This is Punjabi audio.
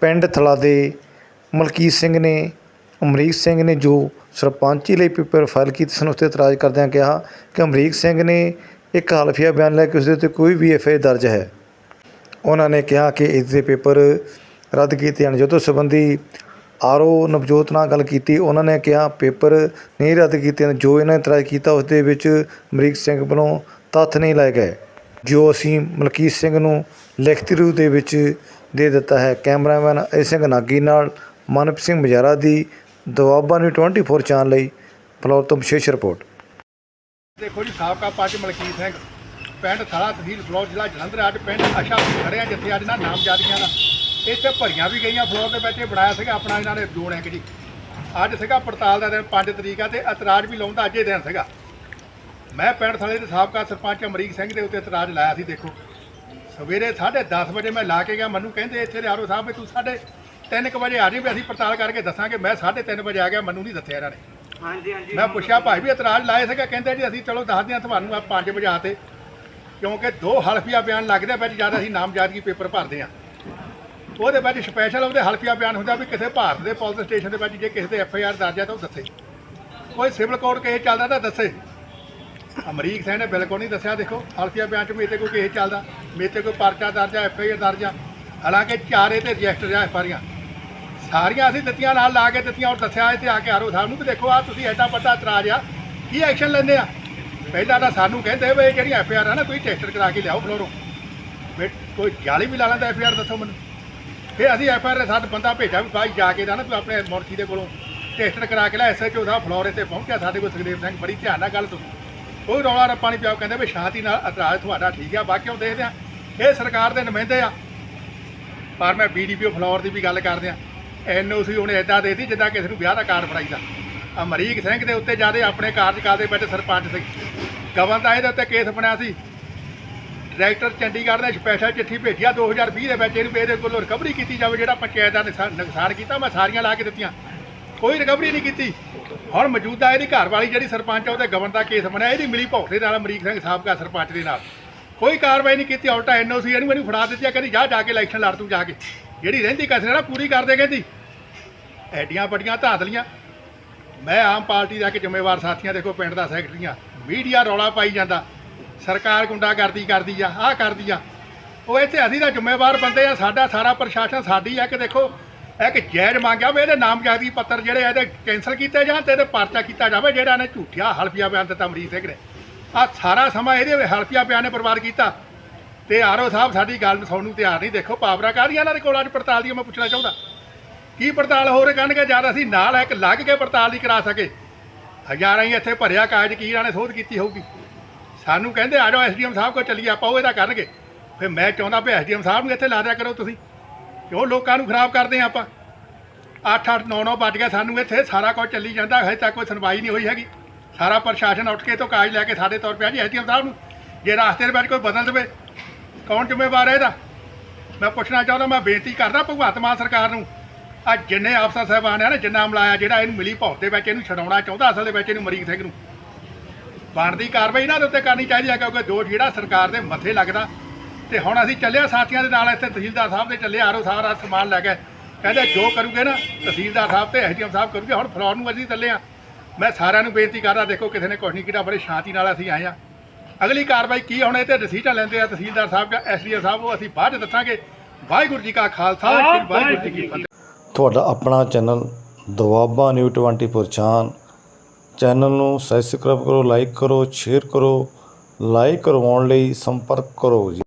ਪਿੰਡ ਥਲਾ ਦੇ ਮਲਕੀਤ ਸਿੰਘ ਨੇ, ਅਮਰੀਕ ਸਿੰਘ ਨੇ ਜੋ ਸਰਪੰਚੀ ਲਈ ਪੇਪਰ ਫਾਈਲ ਕੀਤੇ ਸਨ, ਉਸ 'ਤੇ ਇਤਰਾਜ਼ ਕਰਦਿਆਂ ਕਿਹਾ ਕਿ ਅਮਰੀਕ ਸਿੰਘ ਨੇ ਇੱਕ ਹਲਫੀਆ ਬਿਆਨ ਲੈ ਕੇ ਉਸ ਦੇ ਉੱਤੇ ਕੋਈ ਵੀ ਐਫ ਆਈ ਦਰਜ ਹੈ। ਉਹਨਾਂ ਨੇ ਕਿਹਾ ਕਿ ਇਸ ਦੇ ਪੇਪਰ ਰੱਦ ਕੀਤੇ ਹਨ ਜਦੋਂ ਸੰਬੰਧੀ ਆਰਓ ਨਵਜੋਤ ਨਾਲ ਗੱਲ ਕੀਤੀ, ਉਹਨਾਂ ਨੇ ਕਿਹਾ, ਪੇਪਰ ਨਹੀਂ ਰੱਦ ਕੀਤੇ ਜੋ ਇਹਨਾਂ ਨੇ ਇਤਰਾਜ਼ ਕੀਤਾ, ਉਸ ਦੇ ਵਿੱਚ ਅਮਰੀਕ ਸਿੰਘ ਵੱਲੋਂ ਤੱਥ ਨਹੀਂ ਲਾਏ ਗਏ। ਜੋ ਅਸੀਂ ਮਲਕੀਤ ਸਿੰਘ ਨੂੰ ਲਿਖਤੀ ਰੂਪ ਦੇ ਵਿੱਚ ਦੇ ਦਿੱਤਾ ਹੈ। ਕੈਮਰਾਮੈਨ ਅਜੇ ਸਿੰਘ ਨਾਗੀ ਨਾਲ ਮਨਪ੍ਰੀਤ ਸਿੰਘ ਮਜਾਰਾ ਦੀ ਦੁਆਬਾ ਨੂੰ 24 ਚੈਨਲ ਲਈ ਫਲੋਰ ਤੋਂ ਵਿਸ਼ੇਸ਼ ਰਿਪੋਰਟ। ਦੇਖੋ ਜੀ, ਸਾਬਕਾ ਪੰਚ ਮਲਕੀਤ ਸਿੰਘ, ਪਿੰਡ ਥਾਲਾ ਤਹਿਸੀਲ ਫਲੋਰ, ਜ਼ਿਲ੍ਹਾ ਜਲੰਧਰ ਅੱਜ ਪਿੰਡ ਅਸ਼ਾ ਖੜਿਆ ਜਿੱਥੇ ਅੱਜ ਨਾ ਨਾਮਜ਼ਦਗੀਆਂ ਦਾ ਇੱਥੇ ਭਰੀਆਂ ਵੀ ਗਈਆਂ ਫਲੋਰ ਦੇ ਵਿੱਚ। ਇਹ ਬਣਾਇਆ ਸੀਗਾ ਆਪਣਾ ਇਹਨਾਂ ਨੇ ਜੂਨ ਇੱਕ ਜੀ। ਅੱਜ ਸੀਗਾ ਪੜਤਾਲ ਦਾ ਦਿਨ 5 ਤਰੀਕ ਆ ਤੇ ਇਤਰਾਜ਼ ਵੀ ਲਾਉਂਦਾ ਅੱਜ ਦਿਨ ਸੀਗਾ। ਮੈਂ ਪਿੰਡ ਥਾਲੇ ਦੇ ਸਾਬਕਾ ਸਰਪੰਚ ਅਮਰੀਕ ਸਿੰਘ ਦੇ ਉੱਤੇ ਇਤਰਾਜ਼ ਲਾਇਆ ਸੀ, ਦੇਖੋ। ਸਵੇਰੇ 10:30 ਵਜੇ ਮੈਂ ਲਾ ਕੇ ਗਿਆ ਮੈਨੂੰ ਕਹਿੰਦੇ ਇੱਥੇ ਦੇ ਆਰੋ ਸਾਹਿਬ ਵੀ ਤੂੰ ਸਾਡੇ 3:00 ਵਜੇ ਆ ਜੀ ਵੀ ਅਸੀਂ ਪੜਤਾਲ ਕਰਕੇ ਦੱਸਾਂਗੇ। ਮੈਂ 3:30 ਵਜੇ ਆ ਗਿਆ ਮੈਨੂੰ ਨਹੀਂ ਦੱਸਿਆ ਇਹਨਾਂ ਨੇ। ਹਾਂਜੀ ਹਾਂਜੀ। ਮੈਂ ਪੁੱਛਿਆ ਭਾਈ ਵੀ ਇਤਰਾਜ਼ ਲਾਏ ਸੀਗਾ? ਕਹਿੰਦੇ ਜੀ ਅਸੀਂ ਚਲੋ ਦੱਸਦੇ ਹਾਂ ਤੁਹਾਨੂੰ ਆ 5 ਵਜੇ ਆਤੇ ਕਿਉਂਕਿ ਦੋ ਹਲਫੀਆ ਬਿਆਨ ਲੱਗਦੇ ਵਿੱਚ ਜਦ ਅਸੀਂ ਨਾਮਜ਼ਦਗੀ ਪੇਪਰ ਭਰਦੇ ਆ ਉਹਦੇ ਵਿੱਚ ਸਪੈਸ਼ਲ ਉਹਦੇ ਹਲਫੀਆ ਬਿਆਨ ਹੁੰਦਾ ਵੀ ਕਿਸੇ ਭਾਰਤ ਦੇ ਪੁਲਿਸ ਸਟੇਸ਼ਨ ਦੇ ਵਿੱਚ ਜੇ ਕਿਸੇ ਤੇ ਐਫ ਆਈ ਆਰ ਦਰਜ ਹੈ ਤਾਂ ਉਹ ਦੱਸੇ। ਕੋਈ ਸਿਵਲ ਕੋਰਟ ਕੇਸ ਚੱਲਦਾ ਤਾਂ ਦੱਸੇ। ਅਮਰੀਕ ਸਿੰਘ ਨੇ ਬਿਲਕੁਲ ਨਹੀਂ ਦੱਸਿਆ, ਦੇਖੋ ਹਲਫੀਆ ਬਿਆਨ ਚ ਮੇਰੇ ਤੇ ਕੋਈ ਕੇਸ ਚੱਲਦਾ, ਮੇਰੇ ਤੇ ਕੋਈ ਪਰਚਾ ਦਰਜ ਆ ਐਫ ਆਈ ਆਰ ਦਰਜ ਆ। ਹਾਲਾਂਕਿ ਚਾਰੇ ਤੇ ਰਜਿਸਟਰ ਆ ਸਾਰੀਆਂ ਸਾਰੀਆਂ ਅਸੀਂ ਦਿੱਤੀਆਂ, ਨਾਲ ਲਾ ਕੇ ਦਿੱਤੀਆਂ, ਔਰ ਦੱਸਿਆ ਇੱਥੇ ਆ ਕੇ ਆਰੋ ਸਾਹਿਬ ਨੂੰ ਵੀ ਦੇਖੋ ਆ ਤੁਸੀਂ ਐਡਾ ਵੱਡਾ ਇਤਰਾਜ਼ ਆ, ਕੀ ਐਕਸ਼ਨ ਲੈਂਦੇ ਆ? ਪਹਿਲਾਂ ਤਾਂ ਸਾਨੂੰ ਕਹਿੰਦੇ ਵੀ ਜਿਹੜੀ ਐਫ ਆਈ ਆਰ ਆ ਨਾ ਤੁਸੀਂ ਟੈਸਟਰ ਕਰਾ ਕੇ ਲਿਆਓ ਫਲੋਰੋਂ। ਵੀ ਕੋਈ ਜਾਲੀ ਵੀ ਲਾ ਲੈਂਦਾ ਐਫ ਆਈ ਆਰ ਦੱਸੋ ਮੈਨੂੰ। ਫਿਰ ਅਸੀਂ ਐਫ ਆਈ ਆਰ ਦੇ ਸਾਥ ਬੰਦਾ ਭੇਜਿਆ ਵੀ ਬਾਈ ਜਾ ਕੇ ਦਾ ਨਾ, ਤੂੰ ਆਪਣੇ ਮੁਰਸ਼ੀ ਦੇ ਕੋਲੋਂ ਟੈਸਟਰ ਕਰਾ ਕੇ ਲੈ ਓ ਦਾ ਫਲੋਰੇ ਤੇ ਪਹੁੰਚਿਆ, ਸਾਡੇ ਕੋਲ ਸੁਖਦੇਵ ਸਿੰਘ, ਬੜੀ ਧਿਆਨ ਨਾਲ ਗੱਲ ਤੋਂ ਕੋਈ ਰੌਲਾ ਰੱਪਾ ਨਹੀਂ ਪਿਆ, ਉਹ ਕਹਿੰਦੇ ਵੀ ਸ਼ਾਂਤੀ ਨਾਲ ਇਤਰਾਜ਼ ਤੁਹਾਡਾ ਠੀਕ ਆ, ਬਾਕੀ ਉਹ ਦੇਖਦੇ ਆ। ਇਹ ਸਰਕਾਰ ਦੇ ਨੁਮਾਇੰਦੇ ਆ। ਪਰ ਮੈਂ ਬੀਡੀਪੀਓ ਫਲੋਰ ਦੀ ਵੀ ਗੱਲ ਕਰਦੇ ਆ। ਐਨਓਸੀ ਉਹਨੇ ਐਦਾਂ ਦੇਤੀ ਜਿੱਦਾਂ ਕਿਸੇ ਨੂੰ ਵਿਆਹ ਦਾ ਕਾਰਡ ਫੜਾਈਦਾ ਅਮਰੀਕ ਸਿੰਘ ਦੇ ਉੱਤੇ ਜ਼ਿਆਦਾ ਆਪਣੇ ਕਾਰਜਕਾਲ ਦੇ ਵਿੱਚ ਸਰਪੰਚ ਸੀ। ਗਵਨ ਦਾ ਇਹਦੇ ਉੱਤੇ ਕੇਸ ਬਣਿਆ ਸੀ। ਡਾਇਰੈਕਟਰ ਚੰਡੀਗੜ੍ਹ ਨੇ ਸਪੈਸ਼ਲ ਚਿੱਠੀ ਭੇਜਿਆ 2020 ਦੇ ਵਿੱਚ ਇਹਨੂੰ ਇਹਦੇ ਕੋਲੋਂ ਰਿਕਵਰੀ ਕੀਤੀ ਜਾਵੇ, ਜਿਹੜਾ ਪੰਚਾਇਤ ਦਾ ਨੁਕਸਾਨ ਨੁਕਸਾਨ ਕੀਤਾ, ਮੈਂ ਸਾਰੀਆਂ ਲਾ ਕੇ ਦਿੱਤੀਆਂ। ਕੋਈ ਰਿਕਵਰੀ ਨਹੀਂ ਕੀਤੀ। ਹੁਣ ਮੌਜੂਦਾ ਇਹਦੀ ਘਰ ਵਾਲੀ ਜਿਹੜੀ ਸਰਪੰਚ ਆ, ਉਹਦੇ ਗਵਨ ਦਾ ਕੇਸ ਬਣਿਆ, ਇਹਦੀ ਮਿਲੀ ਭੌਕ ਦੇ ਨਾਲ, ਅਮਰੀਕ ਸਿੰਘ ਸਾਬਕਾ ਸਰਪੰਚ ਦੇ ਨਾਲ। ਕੋਈ ਕਾਰਵਾਈ ਨਹੀਂ ਕੀਤੀ, ਉਲਟਾ ਐਨਓਸੀ ਇਹਨੂੰ ਮੈਨੂੰ ਫੜਾ ਦਿੱਤੀ ਆ, ਕਹਿੰਦੀ ਜਾ ਜਾ ਕੇ ਇਲੈਕਸ਼ਨ ਲੜ ਤੂੰ ਜਾ ਕੇ। ਜਿਹੜੀ ਰਹਿੰਦੀ ਕਸਰ ਨਾ, ਪੂਰੀ ਕਰ ਦੇ, ਕਹਿੰਦੀ। ਐਡੀਆਂ ਵੱਡੀਆਂ ਧਾਤਲੀਆਂ ਮੈਂ ਆਮ ਪਾਰਟੀ ਦਾ ਇੱਕ ਜ਼ਿੰਮੇਵਾਰ ਸਾਥੀਆਂ, ਦੇਖੋ ਪਿੰਡ ਦਾ ਸੈਕਟਰੀਆਂ ਮੀਡੀਆ ਰੌਲਾ ਪਾਈ ਜਾਂਦਾ। ਸਰਕਾਰ ਗੁੰਡਾਗਰਦੀ ਕਰਦੀ ਆ, ਆਹ ਕਰਦੀ ਆ। ਉਹ ਇੱਥੇ ਅਸੀਂ ਤਾਂ ਜ਼ਿੰਮੇਵਾਰ ਬੰਦੇ ਆ, ਸਾਡਾ ਸਾਰਾ ਪ੍ਰਸ਼ਾਸਨ ਸਾਡੀ ਆ ਕਿ ਦੇਖੋ ਇੱਕ ਜਾਇਜ਼ ਮੰਗਿਆ ਵੀ ਇਹਦੇ ਨਾਮਜ਼ਦਗੀ ਪੱਤਰ ਜਿਹੜੇ ਇਹਦੇ ਕੈਂਸਲ ਕੀਤੇ ਜਾਣ ਤੇ ਇਹਦੇ ਪਰਚਾ ਕੀਤਾ ਜਾਵੇ, ਜਿਹੜਾ ਨੇ ਝੂਠਿਆ ਹਲਫੀਆ ਬਿਆਨ ਦਿੱਤਾ ਅਮਰੀਕ ਸਿੰਘ ਨੇ। ਆ ਸਾਰਾ ਸਮਾਂ ਇਹਦੇ ਹਲਫੀਆ ਬਿਆਨ ਨੇ ਬਰਬਾਦ ਕੀਤਾ। ਤੇ ਆਰਓ ਸਾਹਿਬ, ਸਾਡੀ ਗੱਲ ਨੂੰ ਸੁਣਨ ਨੂੰ ਤਿਆਰ ਨਹੀਂ। ਦੇਖੋ, ਪਾਵਰਾਂ ਕਾਹਦੀਆਂ ਇਹਨਾਂ ਦੇ ਕੋਲ ਅੱਜ ਪੜਤਾਲ ਦੀ ਮੈਂ ਪੁੱਛਣਾ ਚਾਹੁੰਦਾ। ਕੀ ਪੜਤਾਲ ਹੋ ਰਹੇ? ਕਰਨਗੇ ਜਦ ਅਸੀਂ ਨਾਲ ਇੱਕ ਲੱਗ ਕੇ ਪੜਤਾਲ ਨਹੀਂ ਕਰਾ ਸਕੇ। ਹਜ਼ਾਰਾਂ ਹੀ ਇੱਥੇ ਭਰਿਆ ਕਾਗਜ਼ ਕੀ ਇਹਨਾਂ ਨੇ ਸੋਧ ਕੀਤੀ ਹੋਊਗੀ? ਸਾਨੂੰ ਕਹਿੰਦੇ, ਆ ਜਾਓ ਐਸਡੀਐਮ ਸਾਹਿਬ ਕੋਲ ਚੱਲੀਏ, ਆਪਾਂ ਉਹ ਇਹਦਾ ਕਰਨਗੇ। ਫਿਰ ਮੈਂ ਚਾਹੁੰਦਾ ਵੀ ਐਸਡੀਐਮ ਸਾਹਿਬ ਨੂੰ ਇੱਥੇ ਲਾ ਦਿਆ ਕਰੋ ਤੁਸੀਂ। ਕਿਉਂ ਲੋਕਾਂ ਨੂੰ ਖਰਾਬ ਕਰਦੇ ਆ ਆਪਾਂ। 8 8 9 9 ਵੱਜ ਗਿਆ ਸਾਨੂੰ ਇੱਥੇ, ਸਾਰਾ ਕੁਝ ਚੱਲੀ ਜਾਂਦਾ, ਹਜੇ ਤੱਕ ਕੋਈ ਸੁਣਵਾਈ ਨਹੀਂ ਹੋਈ ਹੈਗੀ। ਸਾਰਾ ਪ੍ਰਸ਼ਾਸਨ ਉੱਠ ਕੇ ਤੋਂ ਕਾਗਜ਼ ਲੈ ਕੇ ਸਾਡੇ ਤੌਰ ਪਿਆ ਜੀ, ਐਸਡੀਐਮ ਸਾਹਿਬ ਨੂੰ। ਜੇ ਰਾਸਤੇ ਦੇ ਵਿੱਚ ਕੋਈ ਬਦਲ ਦੇਵੇ, ਕੌਣ ਜ਼ਿੰਮੇਵਾਰ ਹੈ ਇਹਦਾ? ਮੈਂ ਪੁੱਛਣਾ ਚਾਹੁੰਦਾ, ਮੈਂ ਬੇਨਤੀ ਕਰਦਾ ਭਗਵੰਤ ਮਾਨ ਸਰਕਾਰ ਨੂੰ ਆ ਜਿੰਨੇ ਅਫਸਰ ਸਾਹਿਬਾਨ ਆ ਨਾ, ਜਿੰਨਾ ਮਲਾਇਆ ਜਿਹੜਾ ਇਹਨੂੰ ਮਿਲੀ ਭੌਤ ਦੇ ਵਿੱਚ, ਇਹਨੂੰ ਛਡਾਉਣਾ ਚਾਹੁੰਦਾ, ਅਸਲ ਦੇ ਵਿੱਚ ਇਹਨੂੰ ਮਰੀਕ ਸਿੰਘ ਨੂੰ। ਬਣਦੀ ਕਾਰਵਾਈ ਇਹਨਾਂ ਦੇ ਉੱਤੇ ਕਰਨੀ ਚਾਹੀਦੀ ਹੈ ਕਿਉਂਕਿ ਦੋਸ਼ ਜਿਹੜਾ ਸਰਕਾਰ ਦੇ ਮੱਥੇ ਲੱਗਦਾ। ਤੇ ਹੁਣ ਅਸੀਂ ਚੱਲਿਆ ਸਾਥੀਆਂ ਦੇ ਨਾਲ ਇੱਥੇ ਤਹਿਸੀਲਦਾਰ ਸਾਹਿਬ ਦੇ ਚੱਲੇ ਆਰੋ ਸਾਰਾ ਸਮਾਨ ਲੈ ਕੇ। ਕਹਿੰਦੇ ਜੋ ਕਰੂਗੇ ਨਾ ਤਹਿਸੀਲਦਾਰ ਸਾਹਿਬ ਤੇ ਐਸਡੀਐਮ ਸਾਹਿਬ ਕਰੂਗੇ। ਹੁਣ ਫਲੋਰ ਨੂੰ ਅਸੀਂ ਚੱਲੇ ਆ ਮੈਂ ਸਾਰਿਆਂ ਨੂੰ ਬੇਨਤੀ ਕਰਦਾ ਦੇਖੋ ਕਿਸੇ ਨੇ ਕੁਛ ਨਹੀਂ ਕੀਤਾ ਬੜੇ ਸ਼ਾਂਤੀ ਨਾਲ ਅਸੀਂ ਆਏ ਆ ਅਗਲੀ ਕਾਰਵਾਈ ਕੀ ਹੋਣੀ ਤੇ ਡਿਸੀਜਨ ਲੈਂਦੇ ਆ ਤਹਿਸੀਲਦਾਰ ਸਾਹਿਬ ਜਾਂ ਐਸਡੀਐਮ ਸਾਹਿਬ ਉਹ ਅਸੀਂ ਬਾਅਦ 'ਚ ਦੱਸਾਂਗੇ। ਵਾਹਿਗੁਰੂ ਜੀ ਕਾ ਖਾਲਸਾ ਵਾਹਿਗੁਰੂ ਜੀ ਕੀ ਫਤਿਹ। ਤੁਹਾਡਾ ਆਪਣਾ ਚੈਨਲ ਦੁਆਬਾ ਨਿਊ 24 ਚਾਨ ਚੈਨਲ ਨੂੰ ਸਬਸਕ੍ਰਾਈਬ ਕਰੋ ਲਾਈਕ ਕਰੋ ਸ਼ੇਅਰ ਕਰੋ। ਲਾਈਕ ਕਰਵਾਉਣ ਲਈ ਸੰਪਰਕ ਕਰੋ ਜੀ।